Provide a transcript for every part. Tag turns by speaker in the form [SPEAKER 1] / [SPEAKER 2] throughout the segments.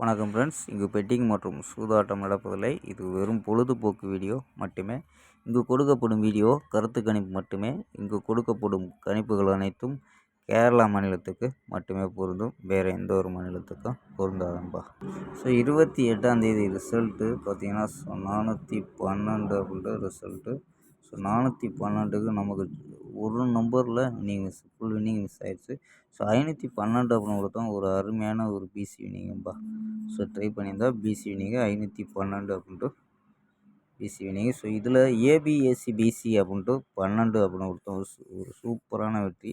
[SPEAKER 1] வணக்கம் ஃப்ரெண்ட்ஸ் இங்கு பெட்டிங் மற்றும் சூதாட்டம் நடப்பதில்லை. இது வெறும் பொழுதுபோக்கு வீடியோ மட்டுமே. இங்கு கொடுக்கப்படும் வீடியோ கருத்து கணிப்பு மட்டுமே. இங்கு கொடுக்கப்படும் கணிப்புகள் அனைத்தும் கேரளா மாநிலத்துக்கு மட்டுமே பொருந்தும். வேறு எந்த ஒரு மாநிலத்துக்கும் பொருந்தாதான்பா ஸோ இருபத்தி எட்டாம் தேதி ரிசல்ட்டு பார்த்தீங்கன்னா நானூற்றி பன்னெண்டு அப்படின்ற ரிசல்ட்டு ஸோ நானூற்றி பன்னெண்டுக்கு நமக்கு ஒரு நம்பரில் winning miss full winning miss ஆயிடுச்சு. ஸோ ஐநூற்றி பன்னெண்டு அப்படின்னு கொடுத்தோம். ஒரு அருமையான ஒரு பிசி வின்னிங்கும்பா ஸோ ட்ரை பண்ணியிருந்தா பிசி வினிங்கு ஐநூற்றி பன்னெண்டு அப்படின்ட்டு பிசி வினிங்கு ஸோ இதில் ஏபிஎஸ்சி பிசி அப்படின்ட்டு பன்னெண்டு அப்படின்னு கொடுத்தோம் ஒரு ஒரு சூப்பரான வெற்றி.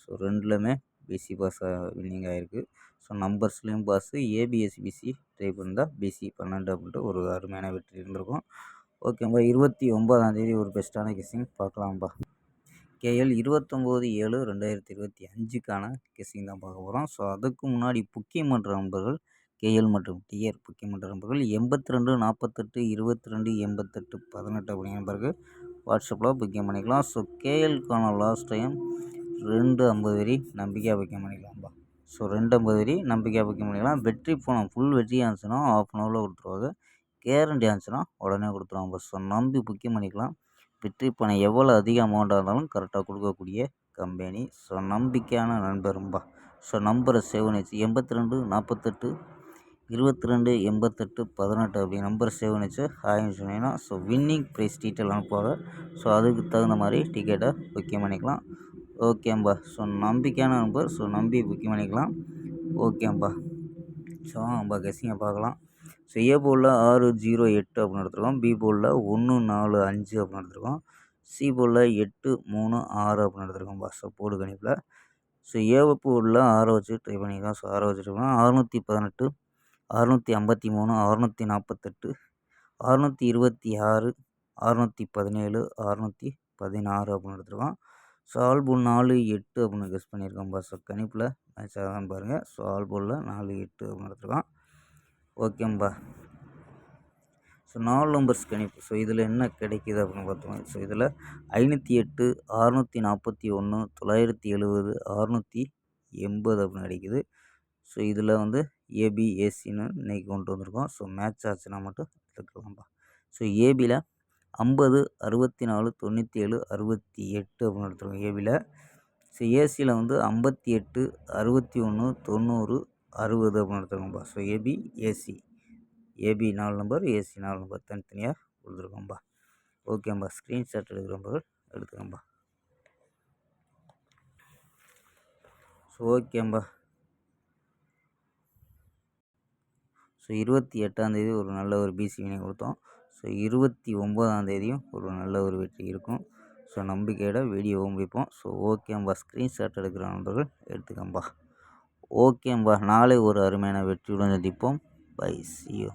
[SPEAKER 1] ஸோ ரெண்டுலேயுமே பிசி பாஸ் வின்னிங் ஆகிருக்கு ஸோ நம்பர்ஸ்லேயும் பாஸு ஏபிஎஸ்சி பிசி ட்ரை பண்ணியிருந்தால் பிசி பன்னெண்டு அப்படின்ட்டு ஒரு அருமையான வெற்றி இருந்திருக்கும். ஓகேம்பா இருபத்தி ஒம்பதாந்தேதி ஒரு பெஸ்ட்டான கெஸ்ஸிங் பார்க்கலாம்ப்பா கேஎல் இருபத்தொம்போது ஏழு ரெண்டாயிரத்தி இருபத்தி அஞ்சுக்கான கெஸ்ஸிங் தான் பார்க்க போகிறோம் ஸோ அதுக்கு முன்னாடி புக்கியமன்ற நண்பர்கள் கேஎல் மற்றும் டிஆர் புக்கியமன்ற நண்பர்கள் எண்பத்தி ரெண்டு நாற்பத்தெட்டு இருபத்தி ரெண்டு எண்பத்தெட்டு பதினெட்டு அப்படிங்கிற பிறகு வாட்ஸ்அப்பில் புக்கிங் பண்ணிக்கலாம். ஸோ கேஎல்க்கான லாஸ்ட் டைம் ரெண்டு ஐம்பது வரி நம்பிக்கையாக புக்கிங் பண்ணிக்கலாம்ப்பா ஸோ ரெண்டு ஐம்பது வரி நம்பிக்கையாக புக்கிங் பண்ணிக்கலாம். வெற்றி போனோம் ஃபுல் வெற்றி ஆச்சுன்னா ஆஃப் அன் ஹவரில் கொடுத்துருவாங்க. கேரண்டி ஆச்சுன்னா உடனே கொடுத்துருவாங்க ஸோ நம்பி புக்கிங் பண்ணிக்கலாம். வெற்றி பணம் எவ்வளோ அதிக அமௌண்ட்டாக இருந்தாலும் கரெக்டாக கொடுக்கக்கூடிய கம்பெனி ஸோ நம்பிக்கையான நண்பரும்பா ஸோ நம்பரை சேவ் பண்ணி எண்பத்தி ரெண்டு நாற்பத்தெட்டு இருபத்தி ரெண்டு எண்பத்தெட்டு பதினெட்டு அப்படி நம்பர் சேவ் பண்ணி வச்சு ஹாய்னு சொன்னீங்கன்னா ஸோ வின்னிங் ப்ரைஸ் டீட்டெயில் அனுப்புவாங்க ஸோ அதுக்கு தகுந்த மாதிரி டிக்கெட்டை புக்கிங் பண்ணிக்கலாம். ஓகேம்பா ஸோ நம்பிக்கையான நம்பர் ஸோ நம்பி புக்கிங் பண்ணிக்கலாம். ஓகேம்பா ஸோ நம்ம கெஸ்ஸிங்கை பார்க்கலாம். ஸோ ஏ போலில் ஆறு ஜீரோ எட்டு அப்படின்னு எடுத்துருக்கோம். பி போலில் ஒன்று நாலு அஞ்சு அப்படின்னு எடுத்துருக்கோம். சி போலில் எட்டு மூணு ஆறு அப்படின்னு எடுத்துருக்கோம் ஸோ போடு கணிப்பில். ஸோ ஏ போலில் ஆறை வச்சு ட்ரை பண்ணிக்கலாம். ஸோ ஆறை வச்சு ட்ரை பண்ணலாம். அறுநூற்றி பதினெட்டு அறநூற்றி ஐம்பத்தி மூணு அறநூற்றி நாற்பத்தெட்டு அறநூற்றி இருபத்தி ஆறு அறநூற்றி பதினேழு அறநூற்றி பதினாறு அப்படின்னு எடுத்துருக்கோம். ஸோ ஆல்போல் நாலு எட்டு அப்படின்னு கெஸ் பண்ணியிருக்கோம் ஸோ கணிப்பில் மேட்ச் ஆகான்னு பாருங்கள் ஸோ ஆல்போலில் நாலு எட்டு அப்படின்னு எடுத்துருக்கோம். ஓகேம்பா ஸோ நாலு நம்பர்ஸ் கணிப்பு. ஸோ இதில் என்ன கிடைக்கிது அப்படின்னு பார்த்தோம். ஸோ இதில் ஐநூற்றி எட்டு அறுநூற்றி நாற்பத்தி ஒன்று தொள்ளாயிரத்தி எழுபது அறுநூற்றி எண்பது அப்படின்னு கிடைக்குது. ஸோ இதில் வந்து ஏபிஎஸ்சின்னு இன்றைக்கி கொண்டு வந்திருக்கோம். ஸோ மேட்ச் ஆச்சுன்னா மட்டும் எடுத்துக்கலாம்ப்பா. ஸோ ஏபியில் ஐம்பது அறுபத்தி நாலு தொண்ணூற்றி ஏழு அறுபத்தி எட்டு அப்படின்னு எடுத்துருக்கோம் ஏபியில் ஸோ ஏசியில் வந்து ஐம்பத்தி எட்டு அறுபத்தி ஒன்று தொண்ணூறு அறுபது அப்படின்னு எடுத்துருக்கோம்பா ஸோ ஏபி ஏசி ஏபி நாலு நம்பர் ஏசி நாலு நம்பர் தனித்தனியாக கொடுத்துருக்கோம்பா ஓகேம்பா ஸ்க்ரீன்ஷாட் எடுக்கிறோம்பா எடுத்துக்கோம்பா ஸோ ஓகேம்பா ஸோ இருபத்தி எட்டாந்தேதி ஒரு நல்ல ஒரு பிசி வினை கொடுத்தோம். ஸோ இருபத்தி ஒம்போதாந்தேதியும் ஒரு நல்ல ஒரு வெற்றி இருக்கும். ஸோ நம்பிக்கையோட வீடியோவும் முடிப்போம். ஸோ ஓகேம்பா ஸ்க்ரீன்ஷாட் எடுக்கிற நண்பர்கள் எடுத்துக்கோம்பா. ஓகேம்பா நாளை ஒரு அருமையான வெற்றியுடன் சந்திப்போம். பை சியோ